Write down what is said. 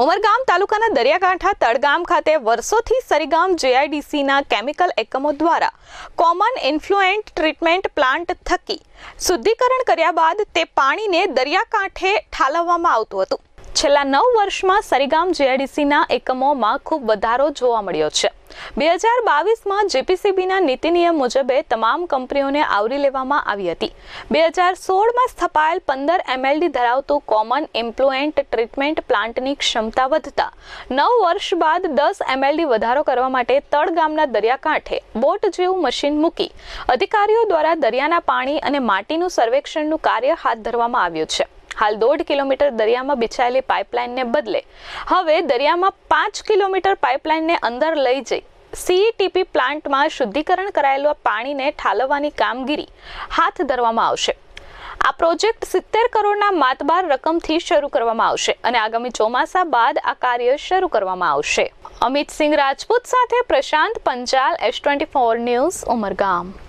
ઉમરગામ તાલુકાના દરિયાકાંઠા તળગામ ખાતે વર્ષોથી સરીગામ જેઆઈડીસીના કેમિકલ એકમો દ્વારા કોમન ઇન્ફ્લુએન્ટ ટ્રીટમેન્ટ પ્લાન્ટ થકી શુદ્ધિકરણ કર્યા બાદ તે પાણીને દરિયાકાંઠે ઠાલવવામાં આવતું હતું. છેલ્લા નવ વર્ષમાં સરીગામ જેઆઈડીસીના એકમોમાં ખૂબ વધારો જોવા મળ્યો છે. બે હજાર બાવીસમાં જેપીસીબીના નીતિ નિયમ મુજબે તમામ કંપનીઓને આવરી લેવામાં આવી હતી. બે હજાર સોળમાં સ્થપાયેલ પંદર એમએલડી ધરાવતું કોમન ઇમ્પ્લુએન્ટ ટ્રીટમેન્ટ પ્લાન્ટની ક્ષમતા વધતા, નવ વર્ષ બાદ દસ એમએલડી વધારો કરવા માટે તળ ગામના દરિયાકાંઠે બોટ જેવું મશીન મૂકી, અધિકારીઓ દ્વારા દરિયાના પાણી અને માટીનું સર્વેક્ષણનું કાર્ય હાથ ધરવામાં આવ્યું છે. હાલ દોઢ કિલોમીટર દરિયામાં બિછાયેલી પાઇપલાઇનને બદલે, હવે દરિયામાં પાંચ કિલોમીટર પાઇપલાઇનને અંદર લઈ જઈ સીઈટીપી પ્લાન્ટમાં શુદ્ધિકરણ કરાયેલા પાણીને ઠાલવવાની કામગીરી હાથ ધરવામાં આવશે. આ પ્રોજેક્ટ સિત્તેર કરોડના માતબાર રકમથી શરૂ કરવામાં આવશે અને આગામી ચોમાસા બાદ આ કાર્ય શરૂ કરવામાં આવશે. અમિત સિંહ રાજપૂત સાથે Prashant Panchal S twenty four news, Umargam.